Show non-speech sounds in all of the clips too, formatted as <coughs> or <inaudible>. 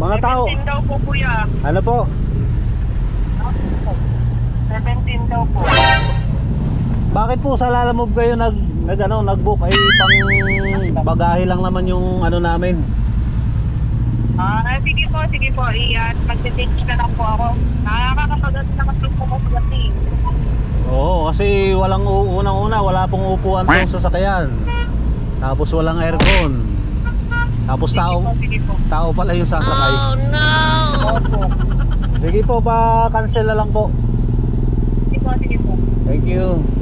Mga tao, 17 daw po, kuya. ano po? 17 daw po. Bakit po sa Lalamove kayo nag, nag ano, nag-book ay pang bagahe lang naman yung ano namin. Ah, sige po, sige po. Iyan, mag-change na lang po ako. Nakakapagod naman po po po kasi. Oo, kasi walang unang-una, wala pong upuan tong sasakyan. Tapos walang aircon. Tapos tao, tao pala yung sasakay. Opo. Sige po, pa-cancel na lang po. Sige po, sige po. Thank you.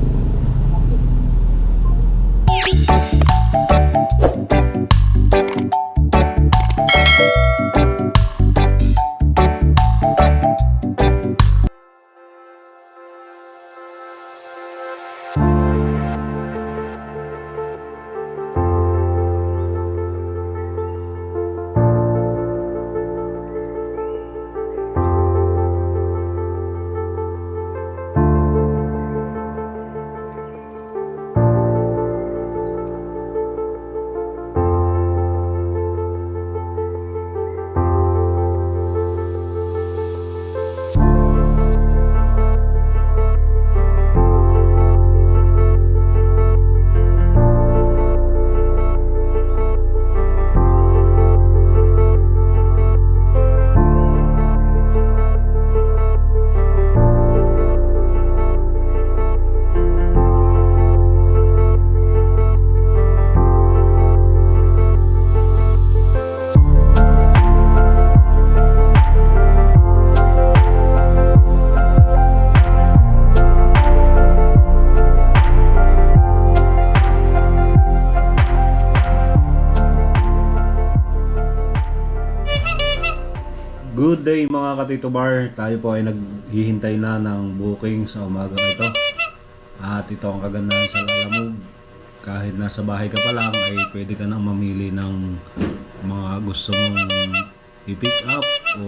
Good day mga katito bar. Tayo po ay naghihintay na ng booking sa umaga ito. At ito ang kagandahan sa Lalamove. Kahit nasa bahay ka pa lang ay pwede ka nang mamili ng mga gusto mong i-pick up o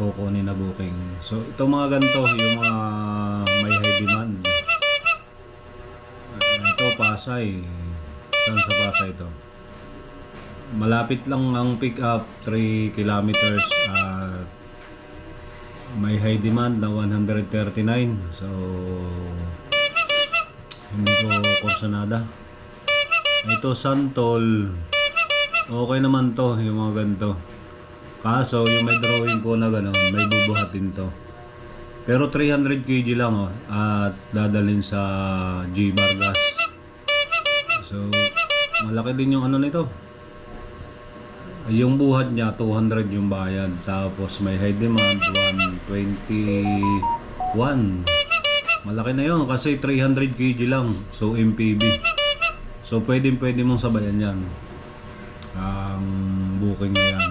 kukunin na booking. So ito mga ganito, yung mga may high demand. At ito Pasay. Saan sa Pasay ito? Malapit lang ang pick up 3 kilometers at may high demand na 139 so hindi ko kursanada. Ito santol. Okay naman to yung mga ganito. Kaso yung may drawing po na gano'n may bubuhatin to. Pero 300 kg lang oh at dadalhin sa G Vargas. So malaki din yung ano nito yung buhat niya 200 yung bayad. Tapos may high demand 121 malaki na yun kasi 300 kg lang. So MPV so pwede pwede mong sabayan yan. Ang booking na yan.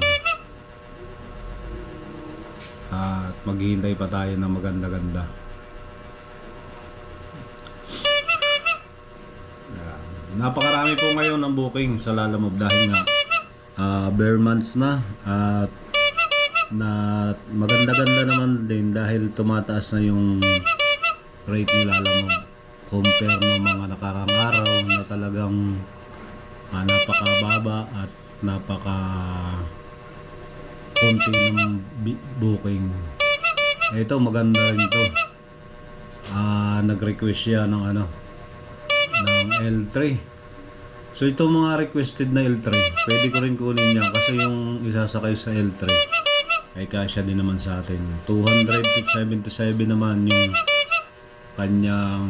At maghihintay pa tayo ng maganda-ganda. Yan. napakarami po ngayon ng booking sa Lalamove dahil nga ah bare months na. At na maganda-ganda naman din dahil tumataas na yung rate ni Lalamove compare ng mga nakarang araw na talagang ah, napakababa at napaka konti ng booking. Ito maganda rin to. Ah nag-request siya ng ano ng L3 So itong mga requested na L3, pwede ko rin kunin niya kasi yung isasakay sa L3 ay kasya din naman sa atin. 277 naman yung kanyang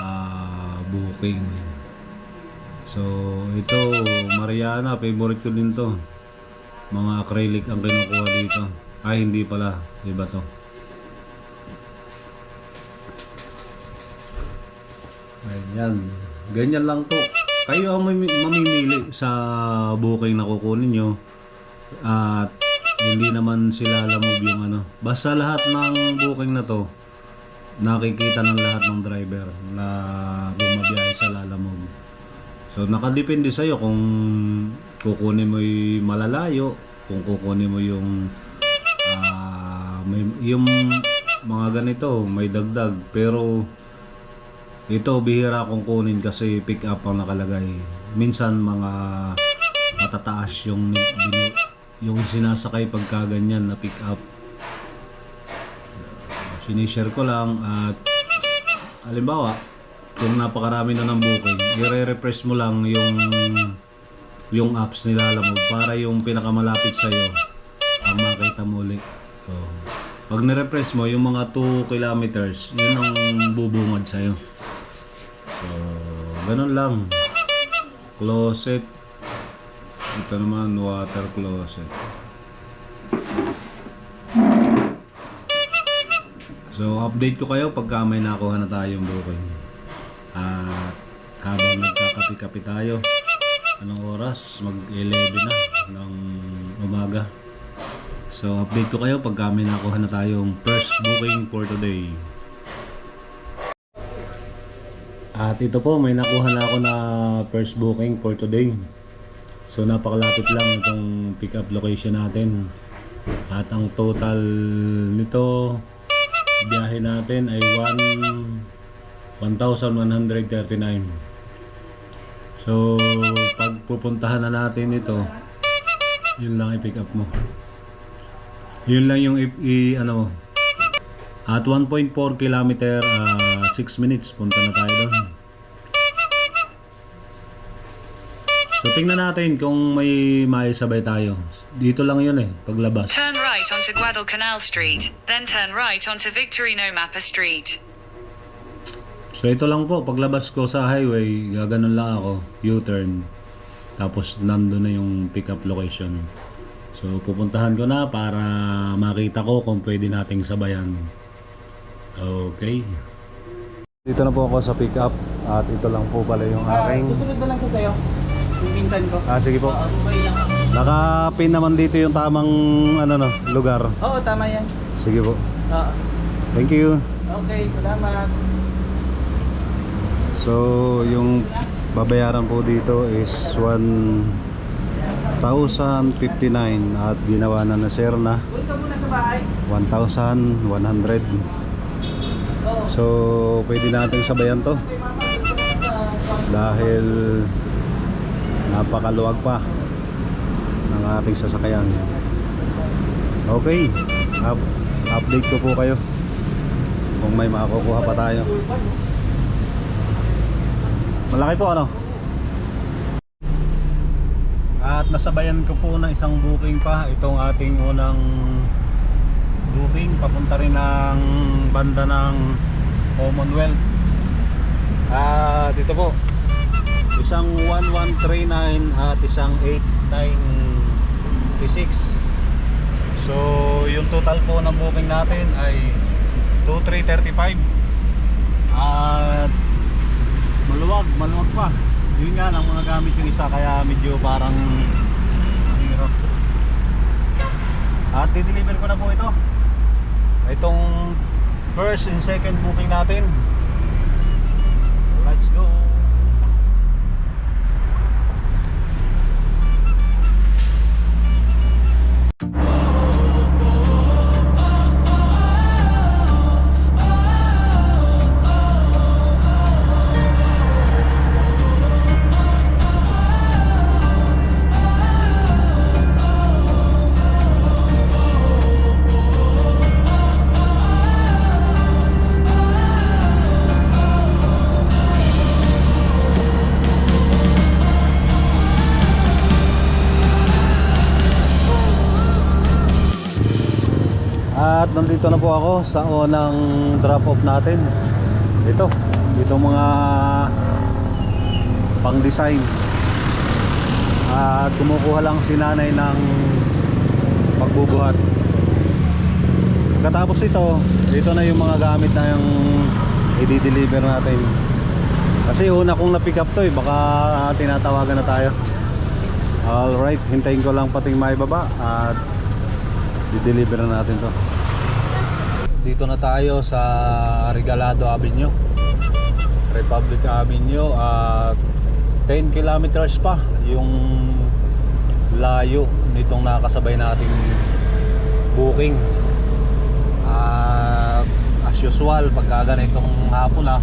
ah, booking. So ito, Mariana, favorite ko din to. Mga acrylic ang kinukuha dito. Ay hindi pala, iba to. Ayan. Ganyan lang to. Kayo ang mami- mamimili sa booking na kukunin nyo. At hindi naman sila lamog yung ano. Basta lahat ng booking na to, nakikita ng lahat ng driver na bumabiyahe sa lalamog. So nakadepende sa'yo kung kukunin mo yung malalayo, kung kukunin mo yung ah, may, yung mga ganito, may dagdag pero Ito, bihira kong kunin kasi pick up ang nakalagay. Minsan mga matataas yung yung sinasakay pagka ganyan na pick up. Sinishare ko lang at halimbawa, kung napakarami na ng booking, i-refresh mo lang yung yung apps nila mo para yung pinakamalapit sa iyo ang makita mo ulit. So, pag ni-refresh mo yung mga 2 kilometers, yun ang bubungad sa iyo. So, ganun lang. Closet. Ito naman, water closet. So, update ko kayo pagka may nakuha na tayong booking. At habang nagkakapi-kapi tayo, anong oras? Mag-11 na ng umaga. So, update ko kayo pagka may nakuha na tayong first booking for today. At ito po, may nakuha na ako na first booking for today. So napakalapit lang itong pick up location natin. At ang total nito, biyahe natin ay 1 1,139. So pag pupuntahan na natin ito, yun lang i-pick up mo. Yun lang yung i, i- ano at 1.4 kilometer, 6 minutes, punta na tayo doon. So tingnan natin kung may maisabay tayo. Dito lang yun eh, paglabas. Turn right onto Guadalcanal Street, then turn right onto Victorino Mappa Street. So ito lang po, paglabas ko sa highway, gaganon lang ako, U-turn. Tapos nandun na yung pick up location. So pupuntahan ko na para makita ko kung pwede nating sabayan. Okay. Dito na po ako sa pick up at ito lang po pala yung Ah, aking... susunod na lang siya sa'yo. Yung pinsan ko. Ah, sige po. Oo, okay lang ako. Nakapin naman dito yung tamang ano no, lugar. Oo, tama yan. Sige po. Oo. Thank you. Okay, salamat. So, yung babayaran po dito is 1,059 at ginawa na na sir na ka muna sa bahay. 1,100. So, pwede natin sabayan to dahil napakaluwag pa ng ating sasakyan. Okay, up, update ko po kayo kung may makukuha pa tayo. Malaki po ano? At nasabayan ko po ng isang booking pa itong ating unang booking papunta rin ng banda ng Commonwealth. At ito po. Isang 1139 at isang 8936 so yung total po ng booking natin ay 2335 at maluwag maluwag pa. Yun nga lang mga gamit yung isa kaya medyo parang hirap. At dideliver ko na po ito itong first and second booking natin. Let's go nandito na po ako sa unang drop off natin. Ito, ito mga pang design. At kumukuha lang si nanay ng pagbubuhat. Katapos ito, ito na yung mga gamit na yung i-deliver natin. Kasi una kong na-pick up to eh, baka tinatawagan na tayo. Alright, hintayin ko lang pating maibaba at i-deliver na natin to dito na tayo sa Regalado Avenue Republic Avenue at 10 kilometers pa yung layo nitong nakasabay nating booking at as usual pagka ganitong hapon ah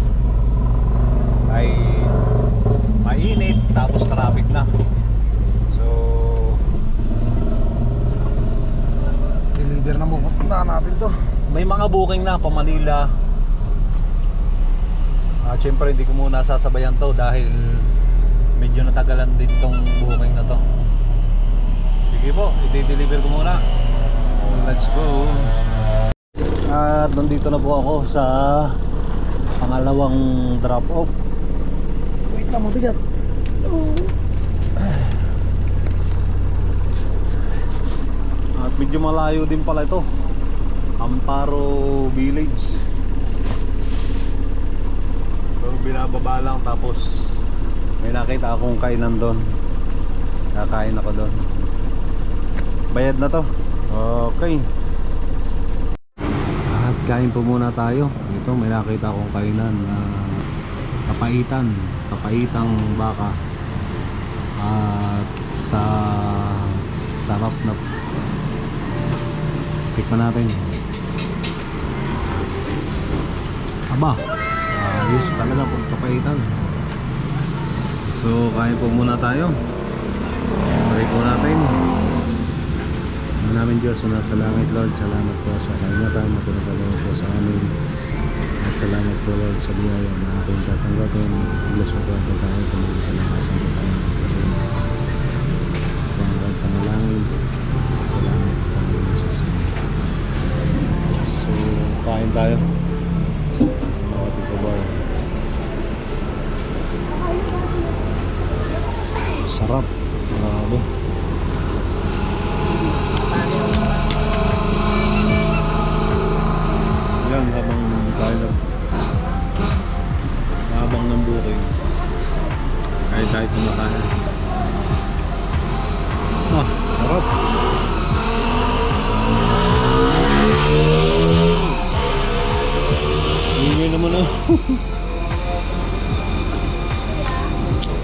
ay mainit tapos traffic na. So Deliver na mo. Na natin to. May mga booking na pa Manila. At syempre hindi ko muna sasabayan to dahil medyo natagalan din tong booking na to. Sige po, i-deliver ko muna. Let's go. At nandito na po ako sa pangalawang drop off. Wait lang, mabigat. At medyo malayo din pala ito. Amparo Village. So binababa lang tapos may nakita akong kainan doon. Kakain ako doon. Bayad na to. Okay. At kain po muna tayo. Ito may nakita akong kainan na kapaitan. Kapaitang baka. At sa sarap na tikman natin. Aba, ayos talaga pag kapaitan. So, kain po muna tayo. Pray po natin. Ang namin Diyos na nasa langit, Lord. Salamat po sa kaingatan na pinagalaw po sa amin. At salamat po, Lord, sa biyaya na ating tatanggapin. Bless mo po at tayo tumulong sa lakasan po tayo. Kasi. Salamat. So, kain tayo.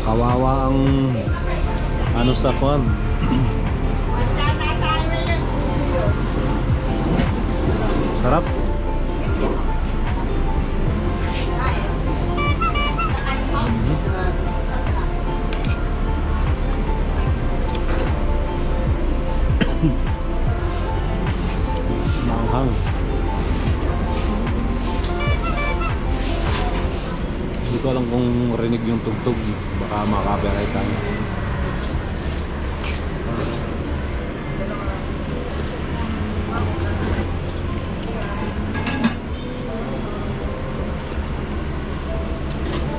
Kawawa ang ano sa kwan. <clears throat> Sarap. <clears throat> Manghang. Hindi ko alam kung rinig yung tugtog. Baka makaka-copyright tayo.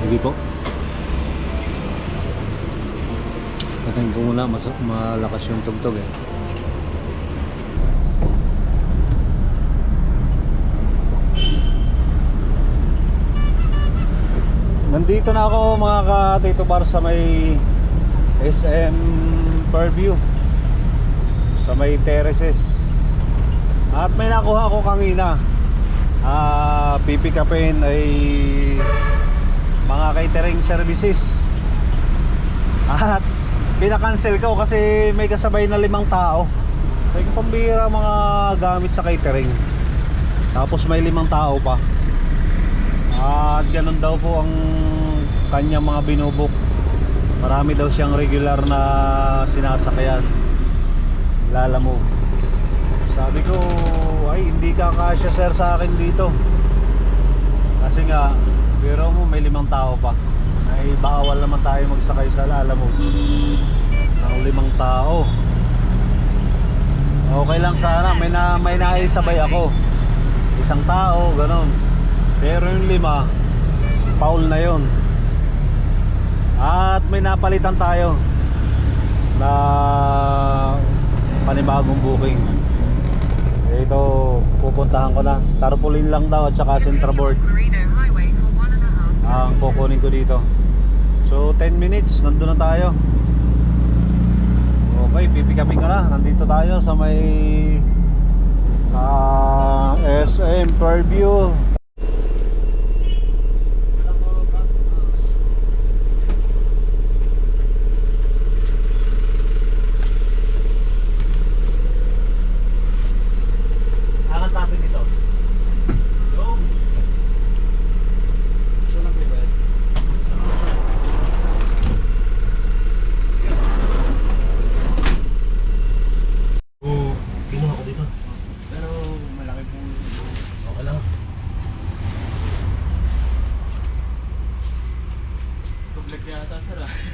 Sige po. Patayin ko muna, malakas yung tugtog eh. Nandito na ako mga ka-Tito Bar sa may SM Fairview. Sa may terraces. At may nakuha ako kanina. Ah pipikapin ay mga catering services. At pinakancel ko kasi may kasabay na limang tao. May pambira mga gamit sa catering. Tapos may limang tao pa at ganun daw po ang kanyang mga binubok. Marami daw siyang regular na sinasakyan. Lalamove sabi ko ay hindi ka kasya sir sa akin dito. Kasi nga pero mo may limang tao pa. Ay bawal naman tayo magsakay sa lalamove ang limang tao. Okay lang sana. May na may naisabay ako. Isang tao ganon pero yung lima Paul na yon at may napalitan tayo na panibagong booking. Ito pupuntahan ko na. Tarpaulin lang daw at saka half. ang kukunin ko dito. So 10 minutes nandun na tayo. Okay pipikapin ko na. Nandito tayo sa may ah, SM Fairview Akan tabi dito. Yo. Ito na po ba?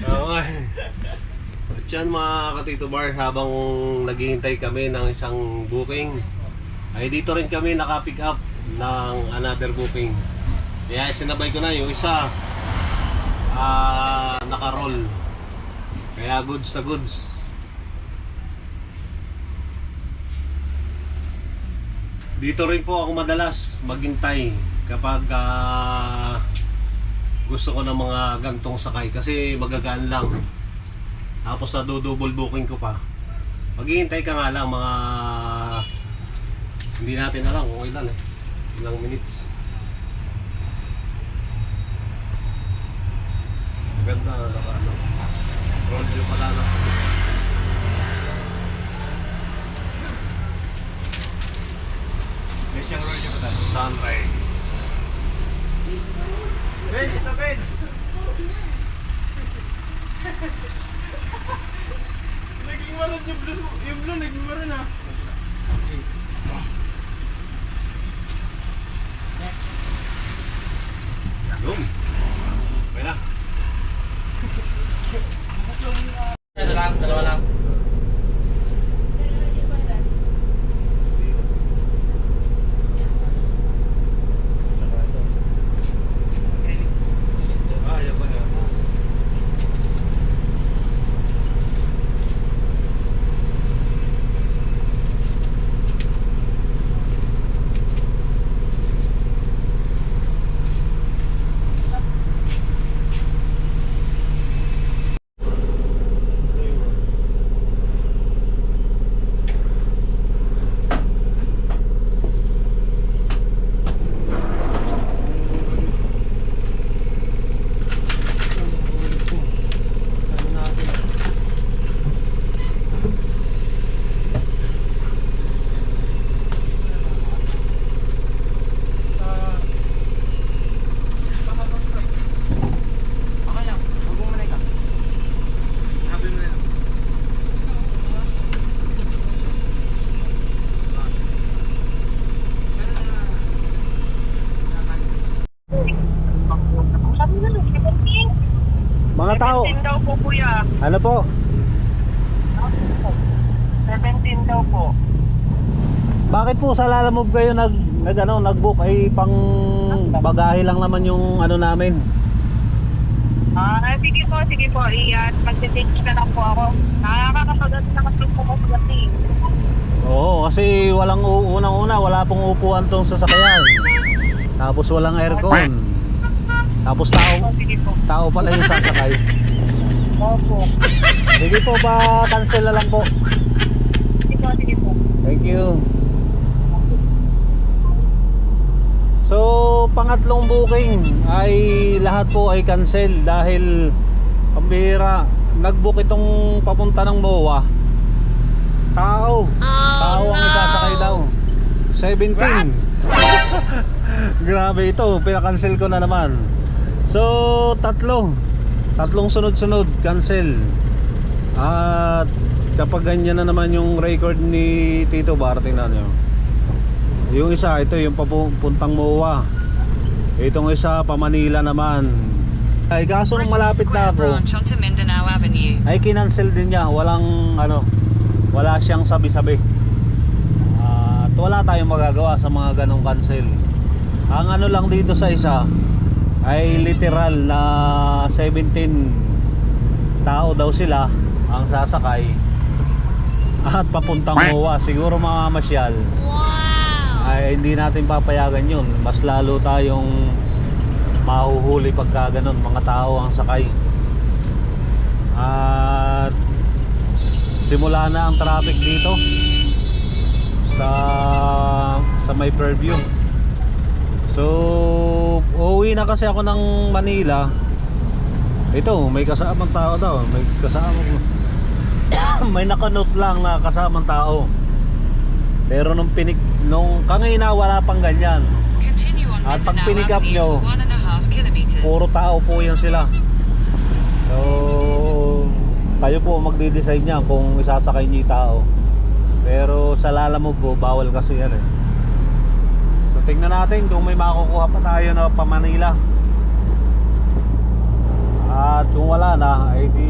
Okay. At yan katito bar, habang naghihintay kami ng isang booking, ay dito rin kami naka-pick up ng another booking. Kaya sinabay ko na yung isa, ah naka-roll. Kaya goods na goods. Dito rin po ako madalas maghintay kapag ah, gusto ko ng mga gantong sakay kasi magagaan lang. Tapos sa double booking ko pa. Maghihintay ka nga lang mga hindi natin alam kung ilan eh. Ilang minutes. Maganda naka ano. Roll view pala na. May siyang roll view pala. Sunrise. Ben, ito Ben! Maroon yung blue. Yung blue, naging maroon ah. Boom! Okay na. Ano lang, dalawa lang. Ah, yan ba yan? Okay lang, huwag mo muna ikaw. Habi mo na lang. Sabi na lang, 17. Mga tao, 17 daw po kuya. ano po? 17 daw po. Bakit po sa Lalamove kayo nag, nag ano, nag-book ay pang bagahe lang naman yung ano namin. Ah, sige po, sige po. Iyan, magte-change na lang po ako. Nakakapagod naman po po po kasi. Oo, kasi walang unang-una, wala pong upuan tong sasakyan. Tapos walang aircon. Tapos tao, po. tao pala yung sasakay. <laughs> Opo. Sige po ba, cancel na lang po. Sige po, sige po. Thank you. So, pangatlong booking ay lahat po ay cancel dahil pambihira. Nag-book itong papunta ng MOA. Tao. Tao ang isasakay daw. 17. <laughs> Grabe ito, pinakancel ko na naman. So, tatlo. Tatlong sunod-sunod, cancel. At kapag ganyan na naman yung record ni Tito Bar, tingnan nyo. Yung isa, ito yung papuntang MOA. Itong isa, pa Manila naman. Ay, kaso malapit na ako, ay kinancel din niya. Walang, ano, wala siyang sabi-sabi. At wala tayong magagawa sa mga ganong cancel. Ang ano lang dito sa isa, ay literal na 17 tao daw sila ang sasakay. At papuntang MOA siguro mga masyal. Ay hindi natin papayagan yun. Mas lalo tayong mahuhuli pagka ganun mga tao ang sakay. At simula na ang traffic dito sa sa may purview so uuwi na kasi ako ng Manila. Ito may kasamang tao daw. May kasamang <coughs> may nakanote lang na kasamang tao. Pero nung pinik nung kangina wala pang ganyan. At pag pinig up nyo, puro tao po yan sila. So kayo po magde-decide niya kung isasakay niyo yung tao. Pero sa Lalamove po bawal kasi yan eh tingnan natin kung may makukuha pa tayo na pa Manila At kung wala na, ay di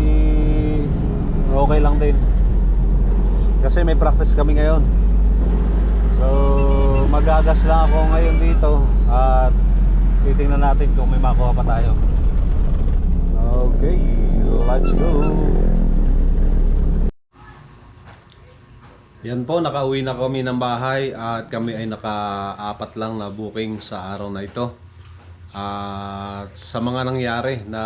okay lang din. Kasi may practice kami ngayon. So, magagas lang ako ngayon dito at titingnan natin kung may makuha pa tayo. Okay, let's go. Yan po, nakauwi na kami ng bahay at kami ay naka-apat lang na booking sa araw na ito. At sa mga nangyari na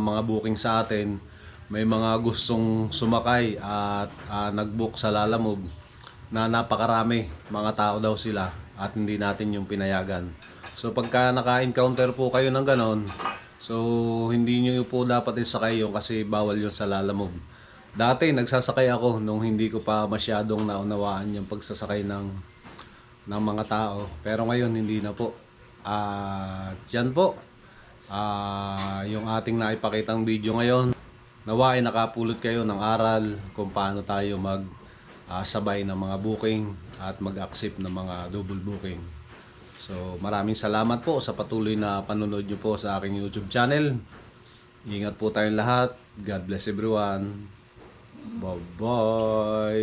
mga booking sa atin, may mga gustong sumakay at ah, nag-book sa Lalamove na napakarami, mga tao daw sila at hindi natin yung pinayagan. So pagka naka-encounter po kayo ng ganon, so hindi nyo po dapat isakay yun kasi bawal yun sa Lalamove. Dati nagsasakay ako nung hindi ko pa masyadong naunawaan yung pagsasakay ng ng mga tao. Pero ngayon hindi na po. At yan po. Ah, yung ating naipakitang video ngayon. Nawa ay nakapulot kayo ng aral kung paano tayo mag ah, sabay ng mga booking at mag-accept ng mga double booking. So maraming salamat po sa patuloy na panonood nyo po sa aking YouTube channel. Ingat po tayong lahat. God bless everyone. Bye-bye.